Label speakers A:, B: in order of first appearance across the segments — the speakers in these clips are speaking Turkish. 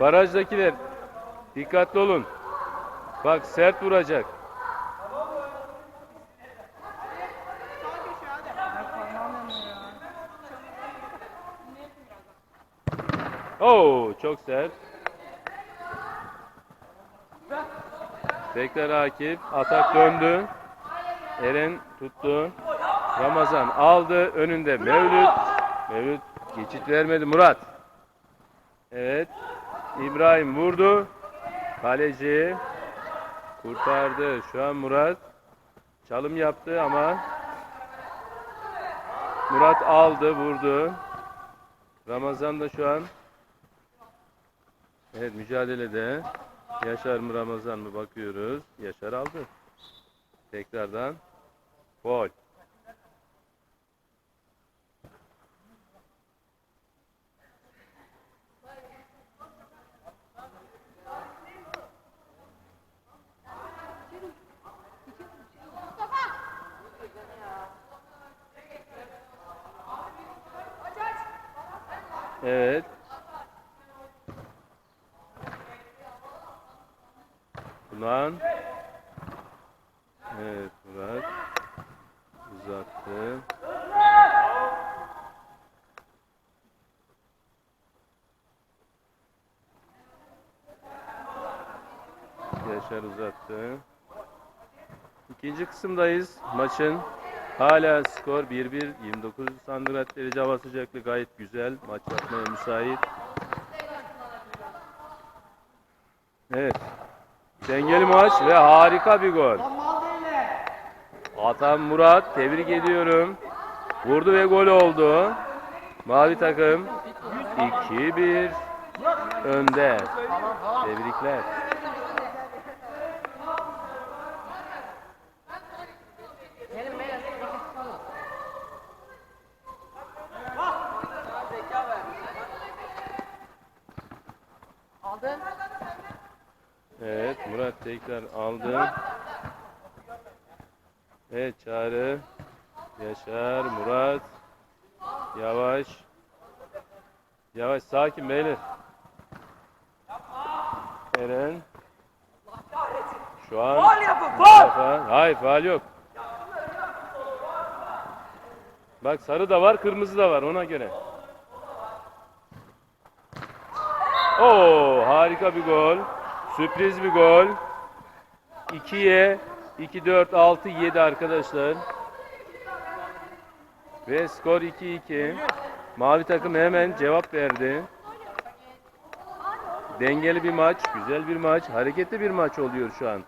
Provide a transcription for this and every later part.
A: Barajdakiler dikkatli olun. Bak sert vuracak. Oo çok sert. Tekrar Akif. Atak döndü. Eren tuttu. Ramazan aldı. Önünde Mevlüt. Mevlüt geçit vermedi. Murat. Evet. İbrahim vurdu. Kaleci kurtardı. Şu an Murat çalım yaptı ama Murat aldı, vurdu. Ramazan da şu an Evet mücadelede Yaşar mı Ramazan mı bakıyoruz. Yaşar aldı. Tekrardan gol. Evet. Ulan. Evet Murat. Uzattı. Yaşar uzattı. İkinci kısımdayız maçın. Hala skor 1-1. 29 santigrat derece hava sıcaklığı gayet güzel. Maç yapmaya müsait. Evet. Dengeli maç ve harika bir gol. Atan Murat tebrik ediyorum. Vurdu ve gol oldu. Mavi takım 2-1 önde. Tebrikler.
B: Aldın.
A: Evet Murat tekrar aldı. Evet Çağrı. Yaşar, Murat. Yavaş. Yavaş sakin beyler. Eren. Şu an
B: Gol yapın, gol!
A: Mustafa. Hayır faal yok. Bak sarı da var, kırmızı da var ona göre. Oo harika bir gol. Sürpriz bir gol. 2'ye 2 4 6 7 arkadaşlar. Ve skor 2-2. Mavi takım hemen cevap verdi. Dengeli bir maç, güzel bir maç, hareketli bir maç oluyor şu an.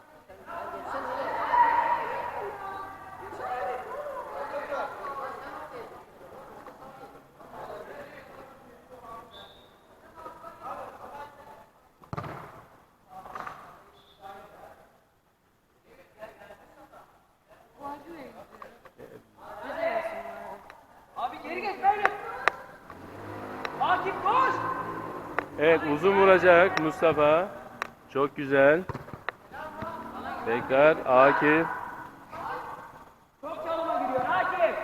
A: Evet uzun vuracak Mustafa. Çok güzel. Tekrar Akif.
B: Çok çalıma giriyor Akif.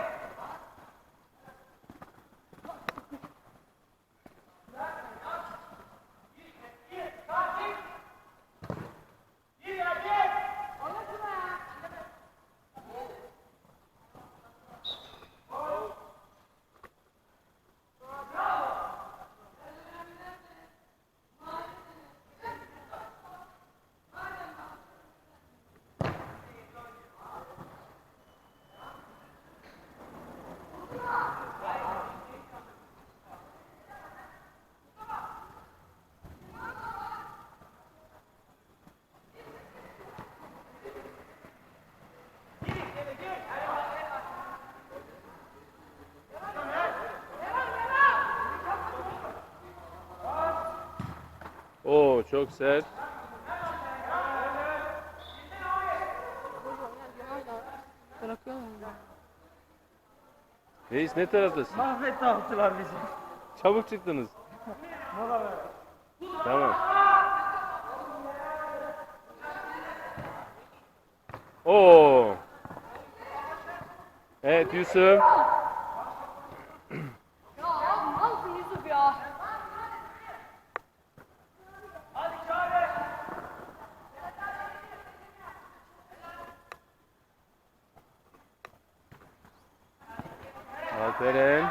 A: Oo çok sert.
C: Bırakıyorum.
A: Reis ne taraftasın?
B: Mahvetti avcılar bizi.
A: Çabuk çıktınız.
B: Mola ver.
A: Tamam. Oo. Evet Yusuf.
C: Ya mal mısın Yusuf ya?
A: Alperen.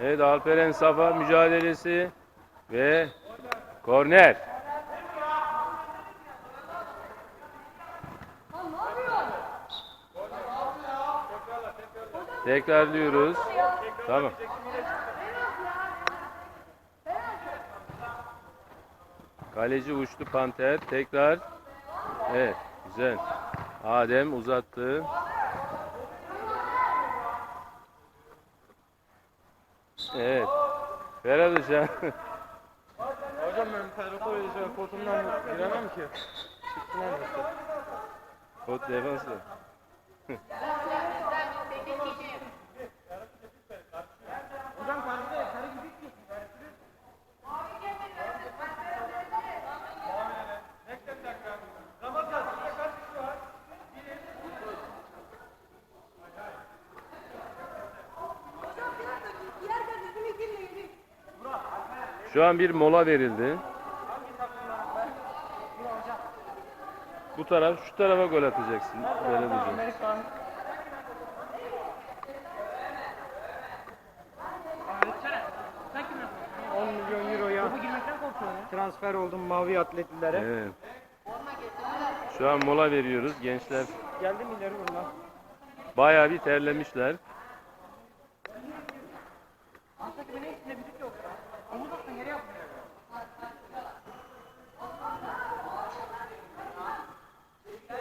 A: evet Alperen Safa mücadelesi ve korner. Tekrarlıyoruz. Tamam. Kaleci uçtu Panter. Tekrar. Evet. Güzel. Adem uzattı. Evet. Ferhat Hocam.
D: Hocam ben Ferhat'a vereceğim kotumdan giremem ki. Çıktım anlasın.
A: Pot defansı. Şu an bir mola verildi. Bu taraf, şu tarafa gol atacaksın. Ferhat Hocam.
B: Amerikan. Öğretsene. Sen kim yapıyorsun?
D: 10 milyon euroya
B: Topu girmekten korkuyorsun ya.
D: transfer oldum mavi atletlilere.
A: Evet. Şu an mola veriyoruz. Gençler
D: Geldim ileri buradan.
A: bayağı bir terlemişler.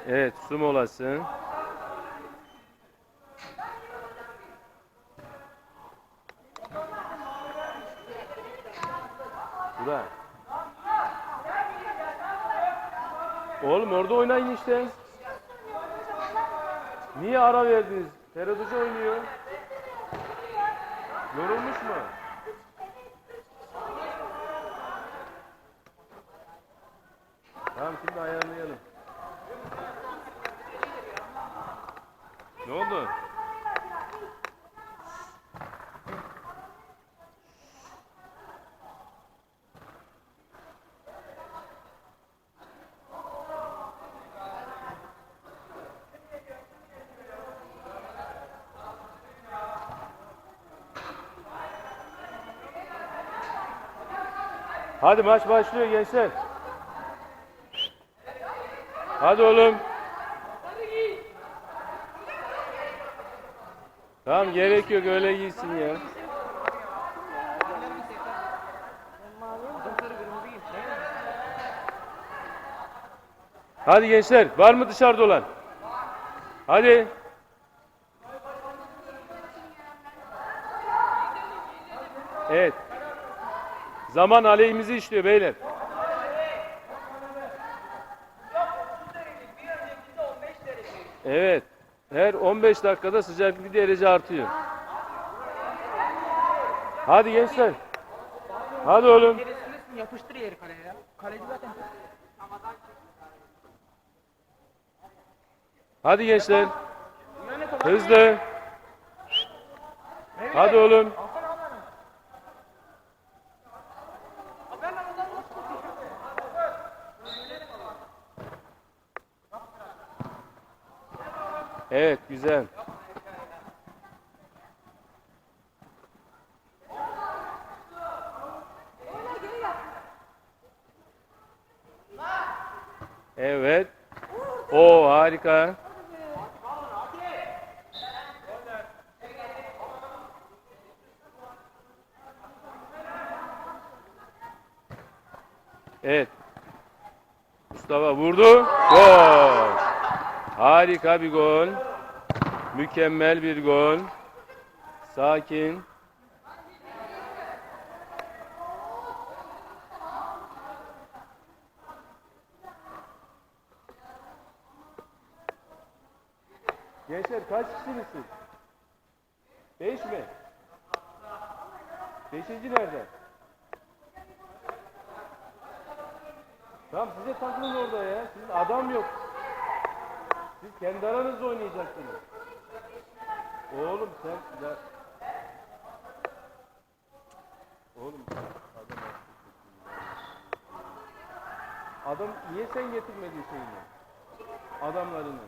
A: Evet, su molası. Burak. Oğlum orada oynayın işte. Niye ara verdiniz? Ferhat Hoca oynuyor. Yorulmuş mu? Tamam şimdi ayarlayalım. Oldu? Hadi maç başlıyor gençler. Hadi oğlum. Tamam gerek yok öyle giysin ya. Hadi gençler var mı dışarıda olan? Hadi. Evet. Zaman aleyhimizi işliyor beyler. Evet. Her 15 dakikada sıcaklık bir derece artıyor. Hadi gençler. Hadi oğlum.
B: Yapıştır yeri kaleye ya. Kaleci zaten
A: Hadi gençler. Hızlı. Hadi oğlum. Evet güzel. Evet. O harika. Evet. Mustafa vurdu. Gol. Harika bir gol. Mükemmel bir gol. Sakin. Gençler kaç kişisiniz siz? Beş mi? Beşinci nerede? Tamam size takılın orada ya. Sizin adam yok. Siz kendi aranızda oynayacaksınız. Oğlum sen ya... Oğlum adam Adam niye sen getirmedin şeyini? Adamlarını.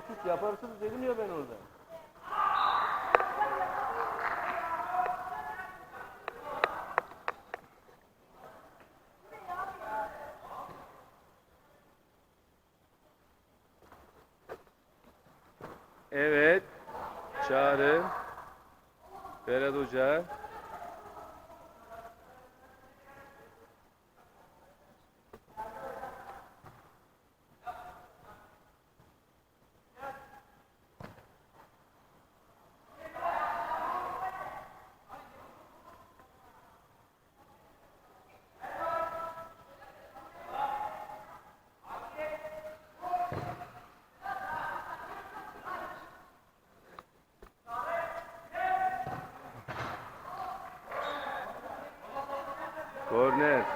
A: tut yaparsınız dedim ya ben orada. Evet. Çağrı. Berat Hoca. Korner.